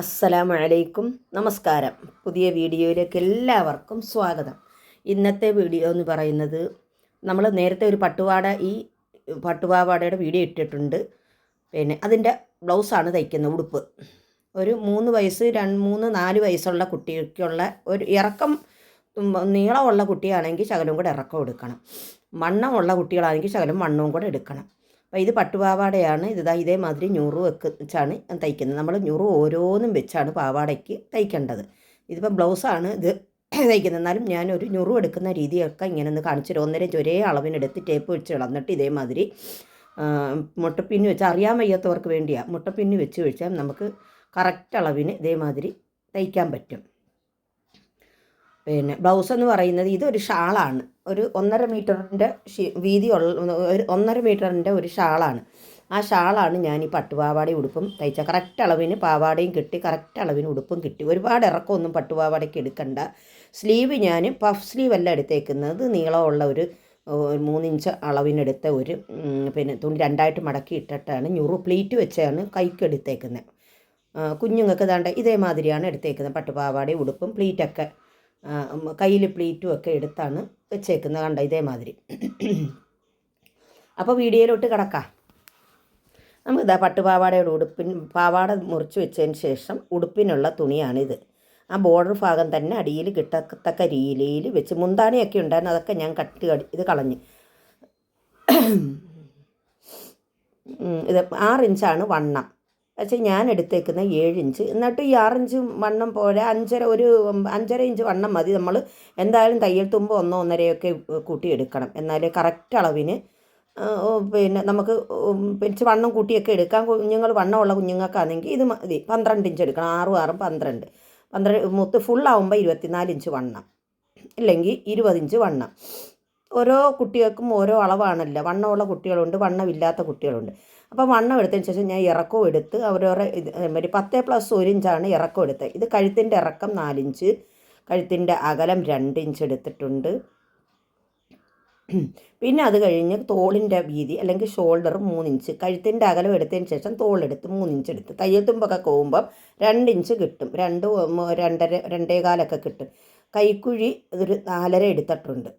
അസ്സലാമു അലൈക്കും നമസ്കാരം. പുതിയ വീഡിയോയിലേക്ക് എല്ലാവർക്കും സ്വാഗതം. ഇന്നത്തെ വീഡിയോ എന്ന് പറയുന്നത് നമ്മൾ നേരത്തെ ഒരു പട്ടുപാട ഈ പട്ടുപാവാടയുടെ വീഡിയോ ഇട്ടിട്ടുണ്ട്. പിന്നെ അതിന്റെ ബ്ലൗസാണ് തയ്ക്കുന്നത് ഉടുപ്പ്. ഒരു മൂന്ന് വയസ്സ് രണ്ട് മൂന്ന് നാല് വയസ്സുള്ള കുട്ടിക്കുള്ള ഒരു ഇറക്കം നീളമുള്ള കുട്ടിയാണെങ്കിൽ ശകലം കൂടെ ഇറക്കം എടുക്കണം. വണ്ണമുള്ള കുട്ടികളാണെങ്കിൽ ശകലം വണ്ണവും കൂടെ എടുക്കണം. അപ്പോൾ ഇത് പട്ടുപാവാടയാണ്. ഇത് ഇതേമാതിരി ഞൂറ് വെക്ക് വെച്ചാണ് തയ്ക്കുന്നത്. നമ്മൾ ഞൂറ് ഓരോന്നും വെച്ചാണ് പാവാടയ്ക്ക് തയ്ക്കേണ്ടത്. ഇതിപ്പോൾ ബ്ലൗസാണ് ഇത് തയ്ക്കുന്നത്. എന്നാലും ഞാനൊരു ഞുറു എടുക്കുന്ന രീതിയൊക്കെ ഇങ്ങനെ ഒന്ന് കാണിച്ചു ഒന്നര ഒരേ അളവിനെടുത്ത് ടേപ്പ് വെച്ച് ഇളന്നിട്ട് ഇതേമാതിരി മുട്ടപ്പിന്നി വെച്ച് അറിയാൻ വയ്യാത്തവർക്ക് വേണ്ടിയാണ് മുട്ടപ്പിന്ന് വെച്ച് വെച്ചാൽ നമുക്ക് കറക്റ്റ് അളവിന് ഇതേമാതിരി തയ്ക്കാൻ പറ്റും. പിന്നെ ബ്ലൗസ് എന്ന് പറയുന്നത് ഇതൊരു ഷാളാണ്. ഒരു ഒന്നര മീറ്ററിന്റെ വീതി ഉള്ള ഒരു ഒന്നര മീറ്ററിന്റെ ഒരു ഷാളാണ്. ആ ഷാളാണ് ഞാൻ ഈ പട്ടുപാവാടയും ഉടുപ്പും തയ്ച്ച കറക്റ്റ് അളവിന് പാവാടയും കിട്ടി കറക്റ്റ് അളവിന് ഉടുപ്പും കിട്ടി. ഒരുപാട് ഇറക്കമൊന്നും പട്ടുപാവാടയ്ക്ക് എടുക്കണ്ട. സ്ലീവ് ഞാൻ പഫ് സ്ലീവ് അല്ല എടുത്തേക്കുന്നത്. നീളമുള്ള ഒരു മൂന്നിഞ്ച് അളവിനെടുത്ത ഒരു പിന്നെ തുണി രണ്ടായിട്ട് മടക്കി ഇട്ടിട്ടാണ് ഞുറു പ്ലീറ്റ് വെച്ചാണ് കൈക്ക് എടുത്തേക്കുന്നത്. കുഞ്ഞുങ്ങൾക്ക് ദാണ്ട ഇതേമാതിരിയാണ് എടുത്തേക്കുന്നത്. പട്ടുപാവാടയും ഉടുപ്പും പ്ലീറ്റൊക്കെ കയ്യിൽ പ്ലീറ്റും ഒക്കെ എടുത്താണ് വെച്ചേക്കുന്നത്. കണ്ട ഇതേമാതിരി. അപ്പോൾ വീഡിയോയിലോട്ട് കിടക്കാം. നമുക്കിതാ പട്ടുപാവാടയുടെ ഉടുപ്പിൻ പാവാട മുറിച്ച് വെച്ചതിന് ശേഷം ഉടുപ്പിനുള്ള തുണിയാണിത്. ആ ബോർഡർ ഭാഗം തന്നെ അടിയിൽ കിട്ടത്തക്ക രീതിയിൽ വെച്ച് മുന്താണിയൊക്കെ ഉണ്ടായിരുന്നു. അതൊക്കെ ഞാൻ കട്ട് കടി ഇത് കളഞ്ഞ്. ഇത് ആറ് ഇഞ്ചാണ് വണ്ണം. പക്ഷേ ഞാൻ എടുത്തേക്കുന്ന ഏഴ് ഇഞ്ച് എന്നിട്ട് ഈ ആറിഞ്ച് വണ്ണം പോലെ അഞ്ചര ഒരു അഞ്ചര ഇഞ്ച് വണ്ണം മതി. നമ്മൾ എന്തായാലും തയ്യൽ തുമ്പ് ഒന്നോ ഒന്നരയൊക്കെ കൂട്ടിയെടുക്കണം എന്നാലേ കറക്റ്റ് അളവിന് പിന്നെ നമുക്ക് പിന്നെ വണ്ണം കൂട്ടിയൊക്കെ എടുക്കാം കുഞ്ഞുങ്ങൾ വണ്ണമുള്ള കുഞ്ഞുങ്ങൾക്കാണെങ്കിൽ ഇത് മതി. പന്ത്രണ്ട് ഇഞ്ച് എടുക്കണം. ആറും ആറും പന്ത്രണ്ട്. പന്ത്രണ്ട് മുത്ത് ഫുള്ളാവുമ്പോൾ ഇരുപത്തിനാല് ഇഞ്ച് വണ്ണം. ഇല്ലെങ്കിൽ ഇരുപത് ഇഞ്ച് വണ്ണം. ഓരോ കുട്ടികൾക്കും ഓരോ അളവാണല്ലോ. വണ്ണമുള്ള കുട്ടികളുണ്ട് വണ്ണമില്ലാത്ത കുട്ടികളുണ്ട്. അപ്പോൾ വണ്ണം എടുത്തതിന് ശേഷം ഞാൻ ഇറക്കവും എടുത്ത് അവരോരെ ഇത് ഒരു പത്ത് പ്ലസ് ഒരു ഇഞ്ചാണ് ഇറക്കം എടുത്തത്. ഇത് കഴുത്തിന്റെ ഇറക്കം നാലിഞ്ച് കഴുത്തിന്റെ അകലം രണ്ട് ഇഞ്ച് എടുത്തിട്ടുണ്ട്. പിന്നെ അത് കഴിഞ്ഞ് തോളിന്റെ വീതി അല്ലെങ്കിൽ ഷോൾഡർ മൂന്നിഞ്ച് കഴുത്തിന്റെ അകലം എടുത്തതിന് ശേഷം തോളെടുത്ത് മൂന്നിഞ്ച് എടുത്ത്. തയ്യൽ തുമ്പൊക്കെ പോകുമ്പം രണ്ട് ഇഞ്ച് കിട്ടും. രണ്ട് രണ്ടര രണ്ടേകാലൊക്കെ കിട്ടും. കൈക്കുഴി ഇതൊരു നാലര എടുത്തിട്ടുണ്ട്.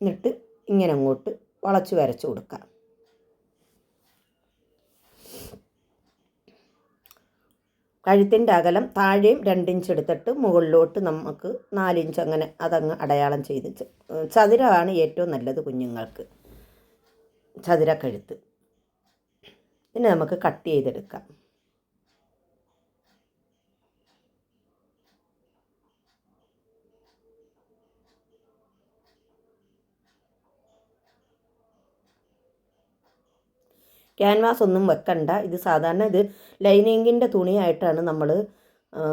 എന്നിട്ട് ഇങ്ങനെ അങ്ങോട്ട് വളച്ച് വരച്ച് കൊടുക്കാം. കഴുത്തിന്റെ അകലം താഴെയും രണ്ടിഞ്ച് എടുത്തിട്ട് മുകളിലോട്ട് നമുക്ക് നാലിഞ്ച് അങ്ങനെ അതങ്ങ് അടയാളം ചെയ്ത് ചതുരമാണ് ഏറ്റവും നല്ലത് കുഞ്ഞുങ്ങൾക്ക്. ചതുര കഴുത്ത്. പിന്നെ നമുക്ക് കട്ട് ചെയ്തെടുക്കാം. ക്യാൻവാസ് ഒന്നും വെക്കണ്ട. ഇത് സാധാരണ ഇത് ലൈനിങ്ങിന്റെ തുണിയായിട്ടാണ് നമ്മൾ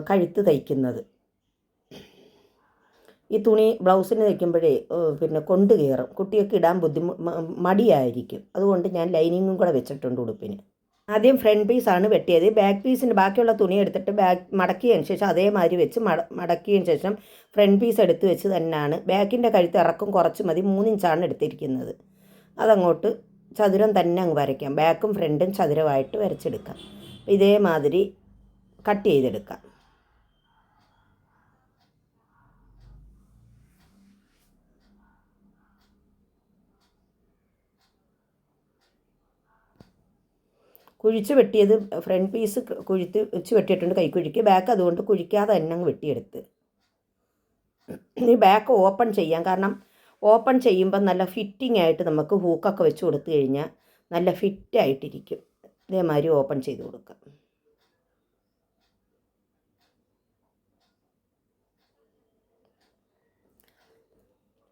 കഴുത്ത് തയ്ക്കുന്നത്. ഈ തുണി ബ്ലൗസിന് തയ്ക്കുമ്പോഴേ പിന്നെ കൊണ്ട് കയറും. കുട്ടിയൊക്കെ ഇടാൻ ബുദ്ധിമു മടിയായിരിക്കും. അതുകൊണ്ട് ഞാൻ ലൈനിങ്ങും കൂടെ വെച്ചിട്ടുണ്ട് ഉടുപ്പിന്. ആദ്യം ഫ്രണ്ട് പീസാണ് വെട്ടിയത്. ബാക്ക് പീസിന് ബാക്കിയുള്ള തുണി എടുത്തിട്ട് ബാക്ക് മടക്കിയതിന് ശേഷം അതേമാതിരി വെച്ച് മട മടക്കിയതിന് ശേഷം ഫ്രണ്ട് പീസ് എടുത്ത് വെച്ച് തന്നെയാണ് ബാക്കിന്റെ കഴുത്ത് ഇറക്കും കുറച്ച് മതി. മൂന്നിഞ്ചാണ് എടുത്തിരിക്കുന്നത്. അതങ്ങോട്ട് ചതുരം തന്നെ അങ്ങ് വരയ്ക്കാം. ബാക്കും ഫ്രണ്ടും ചതുരമായിട്ട് വരച്ചെടുക്കാം. ഇതേമാതിരി കട്ട് ചെയ്തെടുക്കാം. കുഴിച്ച് വെട്ടിയത് ഫ്രണ്ട് പീസ് കുഴിത്ത് വെച്ച് വെട്ടിയിട്ടുണ്ട് കൈക്കുഴിക്ക്. ബാക്ക് അതുകൊണ്ട് കുഴിക്കാതെ തന്നെ അങ്ങ് വെട്ടിയെടുത്ത്. ഈ ബാക്ക് ഓപ്പൺ ചെയ്യാം. കാരണം ഓപ്പൺ ചെയ്യുമ്പോൾ നല്ല ഫിറ്റിംഗ് ആയിട്ട് നമുക്ക് ഹൂക്കൊക്കെ വെച്ച് കൊടുത്തു കഴിഞ്ഞാൽ നല്ല ഫിറ്റായിട്ടിരിക്കും ഇതേമാതിരി ഓപ്പൺ ചെയ്ത് കൊടുക്കാം.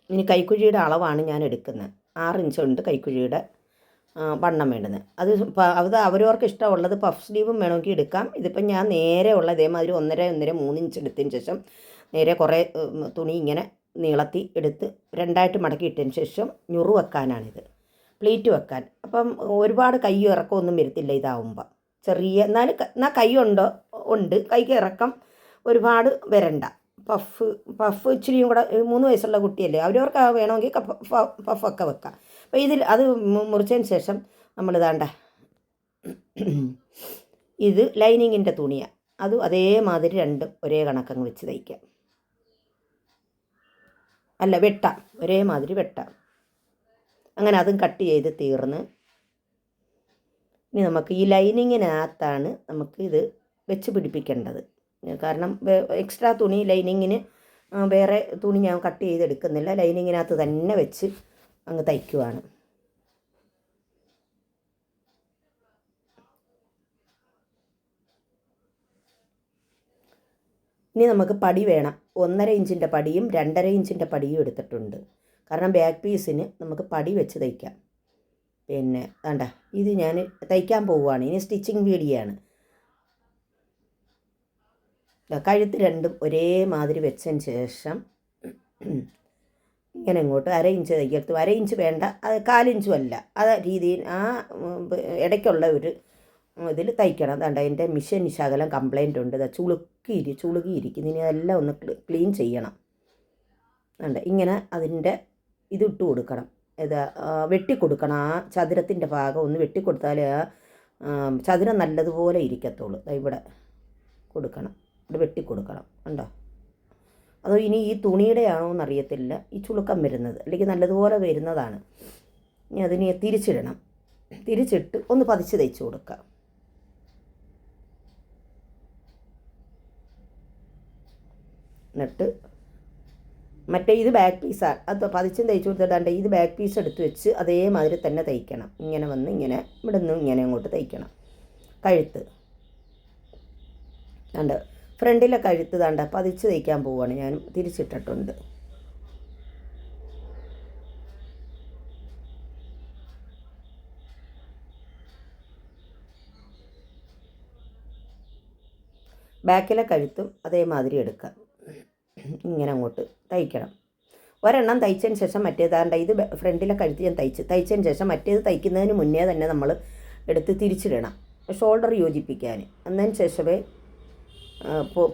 ഇനി കൈക്കുഴിയുടെ അളവാണ് ഞാൻ എടുക്കുന്നത്. ആറ് ഇഞ്ചുണ്ട് കൈക്കുഴിയുടെ വണ്ണം വേണ്ടുന്നത് അത് അത് അവരവർക്ക് ഇഷ്ടമുള്ളത് പഫ് സ്ലീവും വേണമെങ്കിൽ എടുക്കാം. ഇതിപ്പം ഞാൻ നേരെ ഉള്ള ഇതേമാതിരി ഒന്നര ഒന്നര മൂന്ന് ഇഞ്ച് എടുത്തതിന് ശേഷം നേരെ കുറേ തുണി ഇങ്ങനെ നീളത്തി എടുത്ത് രണ്ടായിട്ട് മടക്കി ഇട്ടതിന് ശേഷം ഞുറു വെക്കാനാണിത്. പ്ലേറ്റ് വെക്കാൻ. അപ്പം ഒരുപാട് കൈ ഇറക്കമൊന്നും വരത്തില്ല ഇതാവുമ്പോൾ ചെറിയ എന്നാലും എന്നാൽ കൈ ഉണ്ടോ ഉണ്ട്. കൈക്ക് ഇറക്കം ഒരുപാട് വരണ്ട. പഫ് പഫ് ഇച്ചിരിയും കൂടെ മൂന്ന് വയസ്സുള്ള കുട്ടിയല്ലേ അവരവർക്ക് വേണമെങ്കിൽ പഫൊക്കെ വെക്കാം. അപ്പോൾ ഇതിൽ അത് മുറിച്ചതിന് ശേഷം നമ്മൾ ഇതാണ്ട. ഇത് ലൈനിങ്ങിന്റെ തുണിയാണ്. അതും അതേമാതിരി രണ്ടും ഒരേ കണക്കങ്ങ് വെച്ച് തയ്ക്കാം. അല്ല വെട്ടാം. ഒരേമാതിരി വെട്ട. അങ്ങനെ അതും കട്ട് ചെയ്ത് തീർന്ന്. ഇനി നമുക്ക് ഈ ലൈനിങ്ങിനകത്താണ് നമുക്ക് ഇത് വെച്ച് പിടിപ്പിക്കേണ്ടത്. കാരണം എക്സ്ട്രാ തുണി ലൈനിങ്ങിന് വേറെ തുണി ഞാൻ കട്ട് ചെയ്തെടുക്കുന്നില്ല. ലൈനിങ്ങിനകത്ത് തന്നെ വെച്ച് അങ്ങ് തയ്ക്കുവാണ്. ഇനി നമുക്ക് പടി വേണം. ഒന്നര ഇഞ്ചിന്റെ പടിയും രണ്ടര ഇഞ്ചിന്റെ പടിയും എടുത്തിട്ടുണ്ട്. കാരണം ബാക്ക് പീസിന് നമുക്ക് പടി വെച്ച് തയ്ക്കാം. പിന്നെ വേണ്ട ഇത് ഞാൻ തയ്ക്കാൻ പോവുകയാണ്. ഇനി സ്റ്റിച്ചിങ് വീഡിയോ ആണ് കഴുത്ത് രണ്ടും ഒരേ മാതിരി വെച്ചതിന് ശേഷം ഇങ്ങനെ ഇങ്ങോട്ട് അര ഇഞ്ച് തയ്ക്കരുത് അര ഇഞ്ച് വേണ്ട അത് കാലിഞ്ചും അല്ല. ആ രീതിയിൽ ആ ഇടയ്ക്കുള്ള ഒരു ഇതിൽ തയ്ക്കണം. അതുകൊണ്ട് അതിന്റെ മിഷൻ ശകലം കംപ്ലൈന്റ് ഉണ്ട്. ഇത് ചുളുക്കിയിരി ചുളുകിയിരിക്കുന്നു. ഇനി അതെല്ലാം ഒന്ന് ക്ലീൻ ചെയ്യണം. ഉണ്ട് ഇങ്ങനെ അതിന്റെ ഇതിട്ട് കൊടുക്കണം. ഇത് വെട്ടിക്കൊടുക്കണം ആ ചതുരത്തിന്റെ ഭാഗം ഒന്ന് വെട്ടിക്കൊടുത്താലേ ആ ചതുരം നല്ലതുപോലെ ഇരിക്കത്തുള്ളൂ. ഇവിടെ കൊടുക്കണം. ഇവിടെ വെട്ടിക്കൊടുക്കണം ഉണ്ടോ അതോ ഇനി ഈ തുണിയുടെ ആണോ എന്നറിയത്തില്ല. ഈ ചുളുക്കം വരുന്നത്. അല്ലെങ്കിൽ നല്ലതുപോലെ വരുന്നതാണ്. ഇനി അതിനെ തിരിച്ചിടണം. തിരിച്ചിട്ട് ഒന്ന് പതിച്ച് തയ്ച്ച് കൊടുക്കാം. എന്നിട്ട് മറ്റേ ഇത് ബാക്ക് പീസാണ് അത് പതിച്ചും തയ്ച്ചു കൊടുത്തിട്ടാണ്ട് ഇത് ബാക്ക് പീസ് എടുത്ത് വെച്ച് അതേമാതിരി തന്നെ തയ്ക്കണം. ഇങ്ങനെ വന്ന് ഇങ്ങനെ ഇവിടെ നിന്ന് ഇങ്ങനെ അങ്ങോട്ട് തയ്ക്കണം. കഴുത്ത്. ഉണ്ട് ഫ്രണ്ടിലെ കഴുത്ത് താണ്ട പതിച്ച് തയ്ക്കാൻ പോവുകയാണ് ഞാൻ തിരിച്ചിട്ടിട്ടുണ്ട്. ബാക്കിലെ കഴുത്തും അതേമാതിരി എടുക്കാം. ഇങ്ങനെ അങ്ങോട്ട് തയ്ക്കണം. ഒരെണ്ണം തയ്ച്ചതിന് ശേഷം മറ്റേതാണ്ട് ഇത് ഫ്രണ്ടിലെ കഴുത്ത് ഞാൻ തയ്ച്ച് തയ്ച്ചതിന് ശേഷം മറ്റേത് തയ്ക്കുന്നതിന് മുന്നേ തന്നെ നമ്മൾ എടുത്ത് തിരിച്ചിടണം. ഷോൾഡർ യോജിപ്പിക്കാൻ. എന്നതിന് ശേഷമേ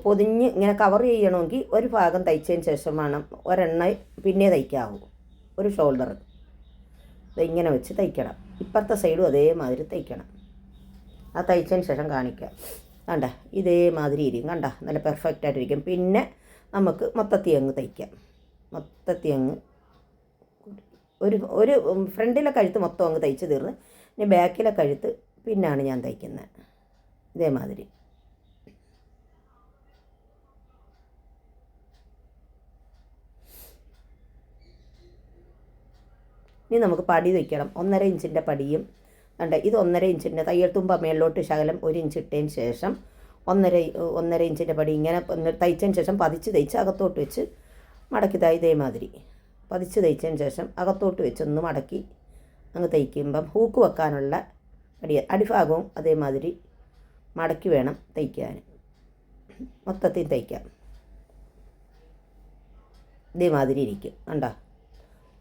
പൊതിഞ്ഞ് ഇങ്ങനെ കവർ ചെയ്യണമെങ്കിൽ ഒരു ഭാഗം തയ്ച്ചതിന് ശേഷം വേണം ഒരെണ്ണ പിന്നെ തയ്ക്കാവൂ. ഒരു ഷോൾഡർ. ഇങ്ങനെ വെച്ച് തയ്ക്കണം. ഇപ്പുറത്തെ സൈഡും അതേമാതിരി തയ്ക്കണം. ആ തയ്ച്ചതിന് ശേഷം കാണിക്കാം. കണ്ട ഇതേമാതിരി ഇരിക്കും. കണ്ട നല്ല പെർഫെക്റ്റ് ആയിട്ടിരിക്കും. പിന്നെ നമുക്ക് മൊത്തത്തിൽ അങ്ങ് തയ്ക്കാം. മൊത്തത്തിൽ അങ്ങ് ഒരു ഒരു ഫ്രണ്ടിലെ കഴുത്ത് മൊത്തം അങ്ങ് തയ്ച്ച് തീർന്ന് ഇനി ബാക്കിലെ കഴുത്ത് പിന്നാണ് ഞാൻ തയ്ക്കുന്നത് ഇതേമാതിരി. ഇനി നമുക്ക് പടി വയ്ക്കണം. ഒന്നര ഇഞ്ചിന്റെ പടിയും. ഉണ്ട് ഇത് ഒന്നര ഇഞ്ചിന്റെ തയ്യൽ തുമ്പ മേളിലോട്ട് ശകലം ഒരു ഇഞ്ച് ഇട്ടതിന് ശേഷം ഒന്നര ഒന്നര ഇഞ്ചിന്റെ പടി ഇങ്ങനെ തയ്ച്ചതിന് ശേഷം പതിച്ച് തയ്ച്ച് അകത്തോട്ട് വെച്ച് മടക്കി തായി ഇതേമാതിരി. പതിച്ച് തയ്ച്ചതിന് ശേഷം അകത്തോട്ട് വെച്ച് ഒന്ന് മടക്കി അങ്ങ് തയ്ക്കുമ്പം ഹൂക്ക് വെക്കാനുള്ള അടി അടിഭാഗവും അതേമാതിരി മടക്കി വേണം തയ്ക്കാൻ. മൊത്തത്തിൽ തയ്ക്കാം. ഇതേമാതിരി ഇരിക്കും. കണ്ടോ?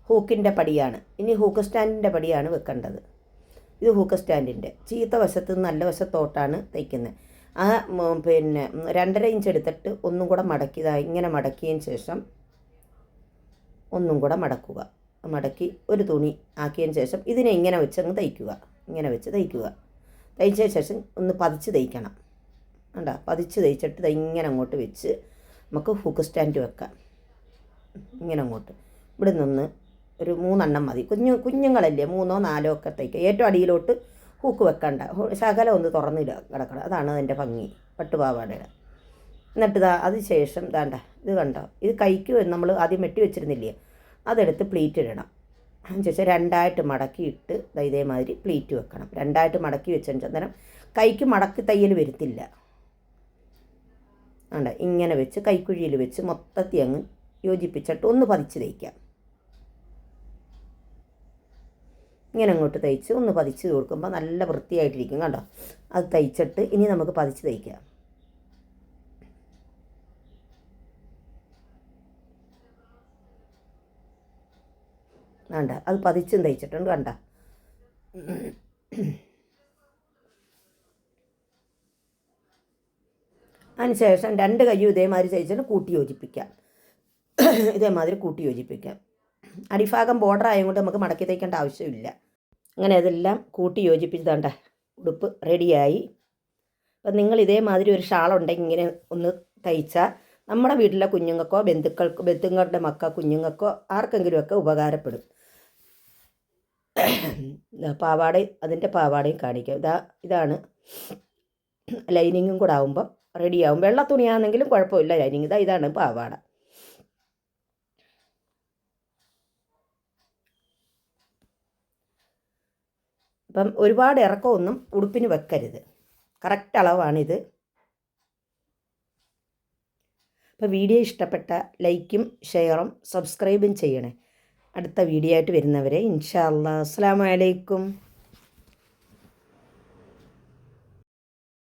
ഹൂക്കിന്റെ പടിയാണ്. ഇനി ഹൂക്ക് സ്റ്റാൻഡിന്റെ പടിയാണ് വെക്കേണ്ടത്. ഇത് ഹൂക്ക് സ്റ്റാൻഡിന്റെ. ചീത്ത വശത്ത് നല്ല വശത്തോട്ടാണ് തയ്ക്കുന്നത്. ആ പിന്നെ രണ്ടര ഇഞ്ച് എടുത്തിട്ട് ഒന്നും കൂടെ മടക്കിയതാ ഇങ്ങനെ മടക്കിയതിന് ശേഷം ഒന്നും കൂടെ മടക്കുക. മടക്കി ഒരു തുണി ആക്കിയതിന് ശേഷം ഇതിനെ ഇങ്ങനെ വെച്ച് അങ്ങ് തയ്ക്കുക. ഇങ്ങനെ വെച്ച് തയ്ക്കുക. തയ്ച്ചതിന് ശേഷം ഒന്ന് പതിച്ച് തയ്ക്കണം. വേണ്ട പതിച്ച് തയ്ച്ചിട്ട് ഇങ്ങനെ അങ്ങോട്ട് വെച്ച് നമുക്ക് ഹുക്ക് സ്റ്റാൻഡ് വെക്കാം. ഇങ്ങനെ അങ്ങോട്ട്. ഇവിടെ നിന്ന് ഒരു മൂന്നെണ്ണം മതി. കുഞ്ഞു കുഞ്ഞുങ്ങളല്ലേ? മൂന്നോ നാലോ ഒക്കെ തയ്ക്കുക. ഏറ്റവും അടിയിലോട്ട് ഹൂക്ക് വെക്കണ്ട. ശകലം ഒന്ന് തുറന്നില്ല കിടക്കണം. അതാണ് അതിന്റെ ഭംഗി. പട്ടുപാവാടയുടെ. എന്നിട്ട് ഇതാ അതിന് ശേഷം ദാണ്ട ഇത് കണ്ടോ? ഇത് കൈക്ക് നമ്മൾ ആദ്യം വെട്ടി വെച്ചിരുന്നില്ലേ? അതെടുത്ത് പ്ലീറ്റ് ഇടണം. ചോദിച്ചാൽ രണ്ടായിട്ട് മടക്കിയിട്ട് ഇതേമാതിരി പ്ലീറ്റ് വെക്കണം. രണ്ടായിട്ട് മടക്കി വെച്ച അന്നേരം കൈക്ക് മടക്കി തയ്യൽ വരുത്തില്ല. വേണ്ട ഇങ്ങനെ വെച്ച് കൈക്കുഴിയിൽ വെച്ച് മൊത്തത്തിൽ അങ്ങ് യോജിപ്പിച്ചിട്ട് ഒന്ന് പതിച്ച് തയ്ക്കാം ഇങ്ങനെ അങ്ങോട്ട് തയ്ച്ച് ഒന്ന് പതിച്ച് കൊടുക്കുമ്പോൾ നല്ല വൃത്തിയായിട്ടിരിക്കും കണ്ടോ? അത് തയ്ച്ചിട്ട് ഇനി നമുക്ക് പതിച്ച് തയ്ക്കാം. വേണ്ട അത് പതിച്ചും തയ്ച്ചിട്ടുണ്ട് കണ്ട? അതിനുശേഷം രണ്ട് കയ്യും ഇതേമാതിരി തയ്ച്ചിട്ട് കൂട്ടി യോജിപ്പിക്കാം. ഇതേമാതിരി കൂട്ടി യോജിപ്പിക്കാം. അടിഭാഗം ബോർഡർ ആയതുകൊണ്ട് നമുക്ക് മടക്കി തയ്ക്കേണ്ട ആവശ്യമില്ല. അങ്ങനെ അതെല്ലാം കൂട്ടി യോജിപ്പിച്ചതാണ്ട ഉടുപ്പ് റെഡിയായി അപ്പം നിങ്ങൾ ഇതേമാതിരി ഒരു ഷാൾ ഉണ്ടെങ്കിൽ ഇങ്ങനെ ഒന്ന് തയ്ച്ചാൽ നമ്മുടെ വീട്ടിലെ കുഞ്ഞുങ്ങൾക്കോ ബന്ധുക്കൾക്കോ ബന്ധുങ്ങളുടെ മക്ക കുഞ്ഞുങ്ങൾക്കോ ആർക്കെങ്കിലുമൊക്കെ ഉപകാരപ്പെടും. പാവാട അതിന്റെ പാവാടയും കാണിക്കാം. ഇതാ ഇതാണ് ലൈനിങ്ങും കൂടെ ആവുമ്പം റെഡിയാവും വെള്ള തുണിയാണെങ്കിലും കുഴപ്പമില്ല ലൈനിങ് ഇതാ ഇതാണ് പാവാട. അപ്പം ഒരുപാട് ഇറക്കമൊന്നും ഉടുപ്പിന് വെക്കരുത്. കറക്റ്റ് അളവാണിത്. അപ്പോൾ വീഡിയോ ഇഷ്ടപ്പെട്ട ലൈക്കും ഷെയറും സബ്സ്ക്രൈബും ചെയ്യണേ. അടുത്ത വീഡിയോ ആയിട്ട് വരുന്നവരെ ഇൻഷാ അല്ലാ അസ്സാം വലൈക്കും